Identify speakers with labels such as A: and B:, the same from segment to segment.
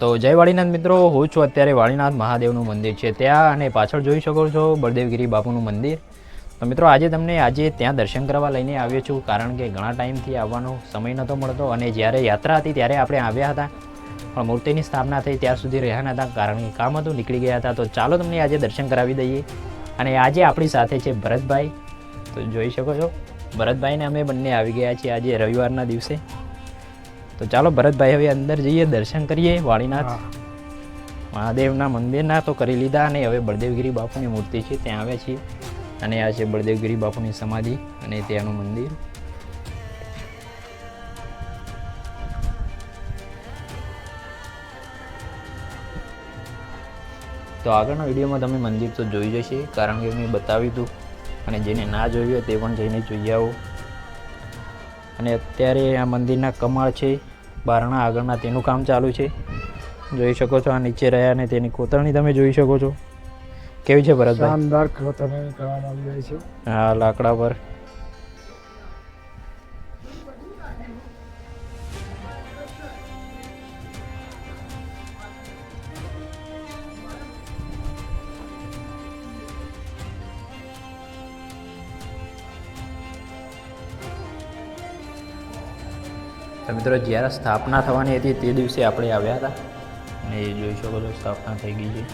A: તો જય વાળીનાથ મિત્રો, હું છું અત્યારે વાળીનાથ મહાદેવનું મંદિર છે. ત્યાં અને પાછળ જોઈ શકો છો બળદેવગીરી બાપુનું મંદિર. તો મિત્રો, આજે તમને આજે ત્યાં દર્શન કરવા લઈને આવ્યો છું, કારણ કે ઘણા ટાઈમથી આવવાનો સમય નહોતો મળતો અને જ્યારે યાત્રા હતી ત્યારે આપણે આવ્યા હતા. પણ મૂર્તિની સ્થાપના થઈ, ત્યાં સુધી રહ્યા નહોતા, કારણ કે કામ હતું, નીકળી ગયા હતા. તો ચાલો તમને આજે દર્શન કરાવી દઈએ. અને આજે આપણી સાથે છે ભરતભાઈ. તો જોઈ શકો છો, ભરતભાઈને અમે બંને આવી ગયા છીએ આજે રવિવારના દિવસે. તો ચાલો ભરતભાઈ હવે અંદર જઈએ દર્શન કરીએ વાળીનાથ. મહાદેવના મંદિરના તો કરી લીધા અને હવે બળદેવગીરી બાપુની મૂર્તિ છે ત્યાં આવ્યા છીએ. અને આ છે બળદેવગીરી બાપુની સમાધિ અને ત્યાંનું મંદિર. તો આગળના વિડીયોમાં તમે મંદિર તો જોઈ જશે કારણ કે મેં બતાવ્યું હતું. અને જેને ના જોયું હોય તે પણ જઈને જોઈ આવો. અને અત્યારે આ મંદિરના કમાળ છે બારણા આગળના તેનું કામ ચાલુ છે. જોઈ શકો છો આ નીચે રહ્યા અને તેની કોતરણી તમે જોઈ શકો છો. કેવી છે ભરતભાઈ?
B: શાનદાર કોતરણી કરવામાં આવી રહી છે.
A: હા લાકડા પર. તો મિત્રો, જ્યારે સ્થાપના થવાની હતી તે દિવસે આપણે આવ્યા હતા. અને એ જોઈ શકો છો, સ્થાપના થઈ ગઈ છે.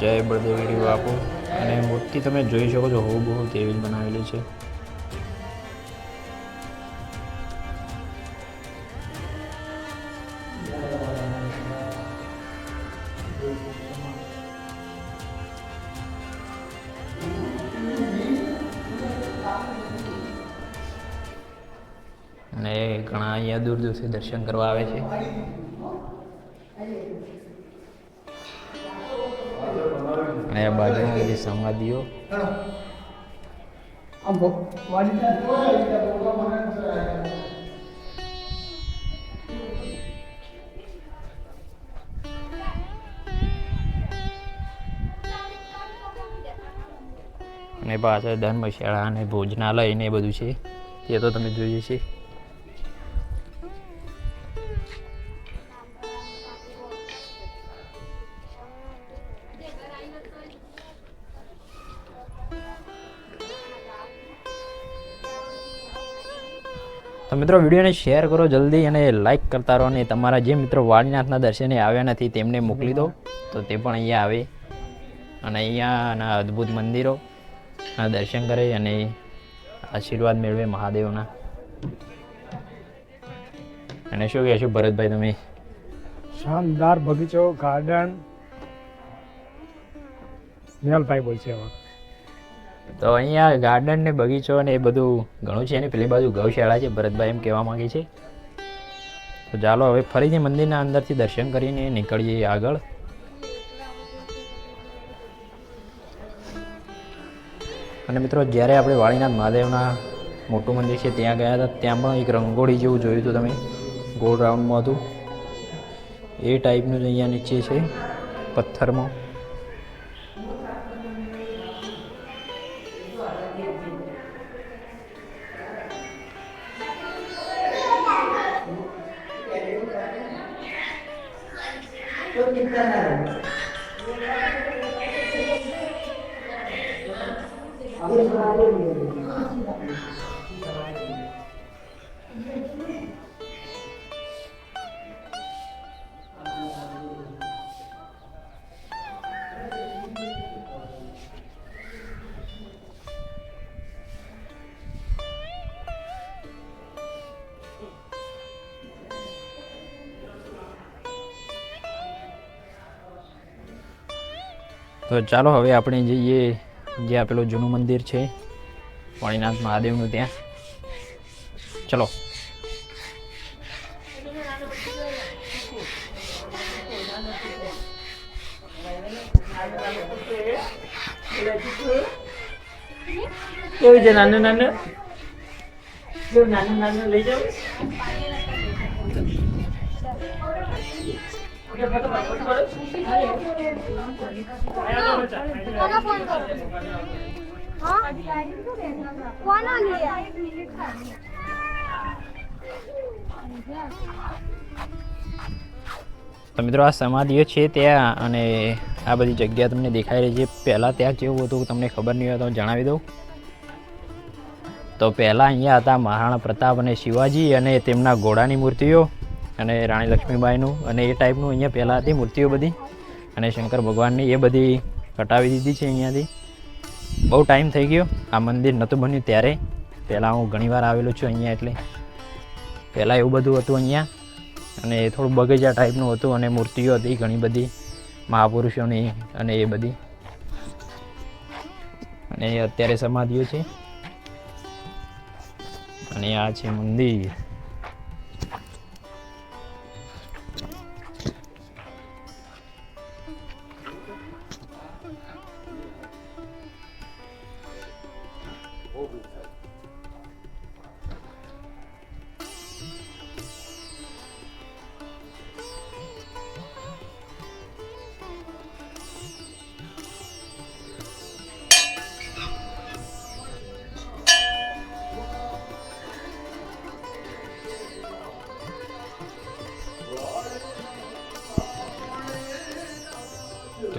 A: જય બળદેવ બાપુ અને મૂર્તિ તમે જોઈ શકો છો હો બહુ તેવી જ બનાવેલી છે. અને ઘણા અહીંયા દૂર દૂરથી દર્શન કરવા આવે છે. આ બાજુમાં બધી સમાધિઓ અને પાછળ ધર્મશાળા અને ભોજનાલય ને બધું છે. તે તો તમે જોઈએ છે તો મિત્રો, વિડીયોને શેર કરો જલ્દી અને લાઈક કરતા રહો અને તમારા જે મિત્રો વાળીનાથના દર્શને આવ્યા નથી, તેમને મોકલી દો. તો તે પણ અહીંયા આવે અને અહીંયાના અદ્ભુત મંદિરો દર્શન કરે અને આશીર્વાદ મેળવે મહાદેવના. અને શું કહેશો ભરતભાઈ તમે?
B: શાનદાર બગીચો ગાર્ડન સ્નેહલભાઈ બોલશે હવે.
A: તો અહીંયા ગાર્ડન ને બગીચો ને એ બધું ઘણું છે ને. પેલી બાજુ ગૌશાળા છે, ભરતભાઈ એમ કહેવા માંગે છે. તો ચાલો હવે ફરીથી મંદિરના અંદરથી દર્શન કરીને નીકળીએ આગળ. અને મિત્રો, જ્યારે આપણે વાળીનાથ મહાદેવના મોટું મંદિર છે, ત્યાં ગયા હતા, ત્યાં પણ એક રંગોળી જેવું જોયું હતું તમે. ગોળ રાઉન્ડમાં હતું. એ ટાઈપનું જ અહીંયા નીચે છે, પથ્થરમાં. Çok dikkat edin. Allah'a emanet olun. તો ચાલો હવે આપણે જઈએ જે આપેલું જૂનું મંદિર છે. વાણીનાથ મહાદેવનું ત્યાં. ચલો.
C: કેવું છે નાનું નાનું? નાનું નાનું? લઈ જાવ
D: કોનો
A: તો મિત્રો આ સમાધિઓ છે ત્યાં અને આ બધી જગ્યા તમને દેખાઈ રહી છે. પહેલાં ત્યાં કેવું હતું તમને ખબર નહીં હોય તો જણાવી દઉં. તો પહેલાં અહીંયા હતા મહારાણા પ્રતાપ અને શિવાજી અને તેમના ઘોડાની મૂર્તિઓ. અને રાણી લક્ષ્મીબાઈનું અને એ ટાઈપનું અહીંયા પહેલાં હતી મૂર્તિઓ બધી. અને શંકર ભગવાનની એ બધી કટાવી દીધી છે અહીંયાથી. બહુ ટાઈમ થઈ ગયો. આ મંદિર નહોતું બન્યું ત્યારે. પહેલાં હું ઘણીવાર આવેલો છું અહીંયા એટલે. પહેલાં એવું બધું હતું અહીંયા. અને થોડું બગીચા ટાઈપનું હતું અને મૂર્તિઓ હતી ઘણી બધી. મહાપુરુષોની અને એ બધી. અને અત્યારે સમાધિઓ છે. અને આ છે મંદિર.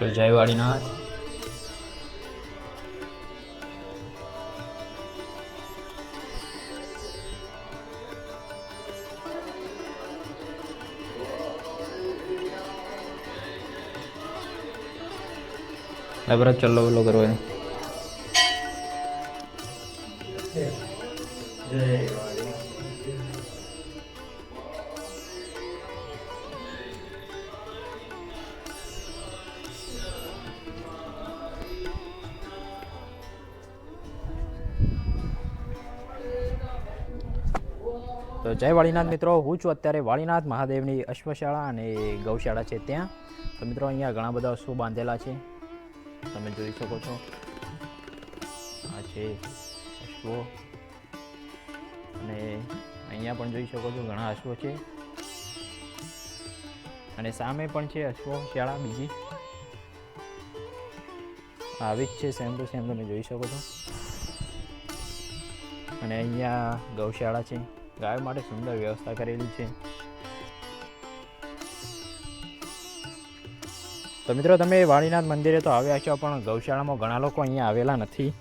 A: તો જય વાડીનાથ બરાબર ચલો બોલો કરો એને તો જય વાળીનાથ મિત્રો. હું છું અત્યારે વાળીનાથ મહાદેવની અશ્વશાળા અને ગૌશાળા છે ત્યાં. તો મિત્રો, અહીંયા ઘણા બધા અશ્વો બાંધેલા છે. તમે જોઈ શકો છો. આ છે અશ્વો અને અહીંયા પણ જોઈ શકો છો ઘણા અશ્વો છે. અને સામે પણ છે અશ્વો શાળા બીજી. આવી જ છે સેમ ટુ સેમ તમે જોઈ શકો છો. અને અહીંયા ગૌશાળા છે. ગાયો માટે સુંદર વ્યવસ્થા કરેલી છે. તો મિત્રો, તમે વાણીનાથ મંદિરે તો આવ્યા છો, પણ ગૌશાળામાં ઘણા લોકો અહીંયા આવેલા નથી.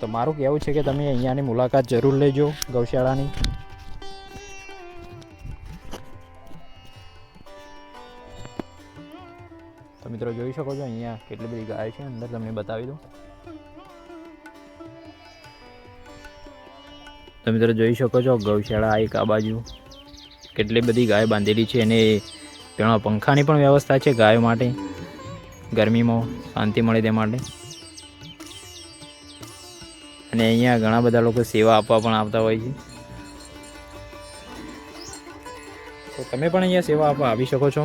A: તો મારું કહેવું છે કે તમે અહીંયાની મુલાકાત જરૂર લેજો ગૌશાળાની. તો મિત્રો, જોઈ શકો છો અહીંયા કેટલી બધી ગાય છે, અંદર તમને બતાવી દઉં. તો મિત્રો જોઈ શકો છો, ગૌશાળા એક આ બાજુ કેટલી બધી ગાય બાંધેલી છે અને તેમાં પંખાની પણ વ્યવસ્થા છે ગાયો માટે. ગરમીમાં શાંતિ મળે તે માટે. અને અહીંયા ઘણા બધા લોકો સેવા આપવા પણ આવતા હોય છે. તો તમે પણ અહીંયા સેવા આપવા આવી શકો છો.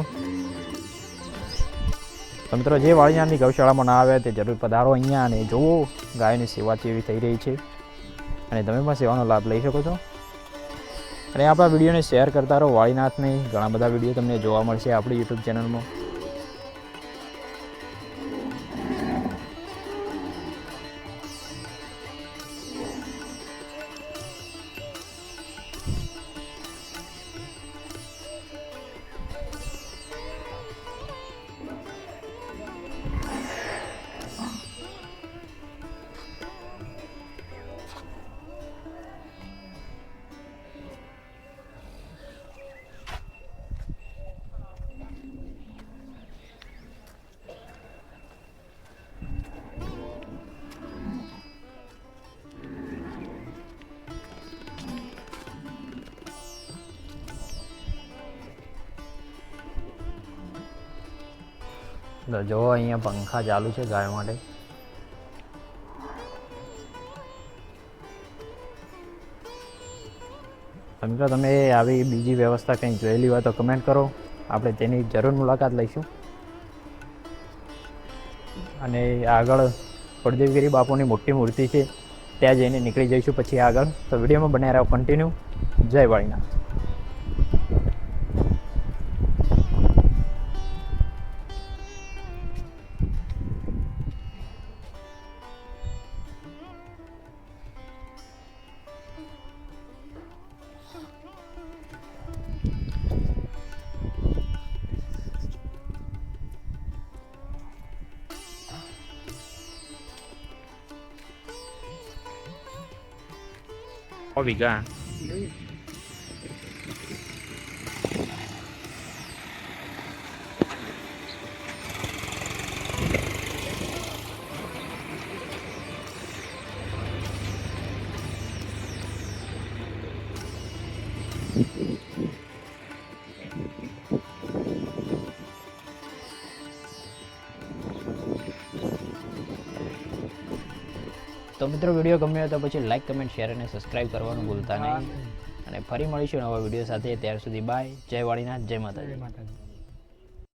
A: તો જે વાળીયાની ગૌશાળામાં ના આવે તે જરૂર પધારો અહીંયા અને જુઓ ગાયની સેવા કેવી થઈ રહી છે. અને તમે પણ સેવાનો લાભ લઈ શકો છો. અને આપણા વિડીયોને શેર કરતા રહો. વાળીનાથની ઘણા બધા વીડિયો તમને જોવા મળશે આપણી યુટ્યુબ ચેનલમાં. જો અહીંયા પંખા ચાલુ છે ગાય માટે. મિત્રો તમે આવી બીજી વ્યવસ્થા કંઈ જોયેલી હોય તો કમેન્ટ કરો. આપણે તેની જરૂર મુલાકાત લઈશું. અને આગળ બળદેવગીરી બાપુની મોટી મૂર્તિ છે, ત્યાં જઈને નીકળી જઈશું પછી આગળ. તો વિડીયોમાં બનાવી રહ્યો કન્ટિન્યુ જય વાળીનાથ. Obrigado. તો મિત્રો વીડિયો ગમ્યો તો પછી લાઈક કમેન્ટ શેર અને સબસ્ક્રાઇબ કરવાનું ભૂલતા નહીં. અને ફરી મળીશું નવા વીડિયો સાથે. ત્યાર સુધી બાય જય વાળીનાથ જય માતાજી.
B: માતાજી.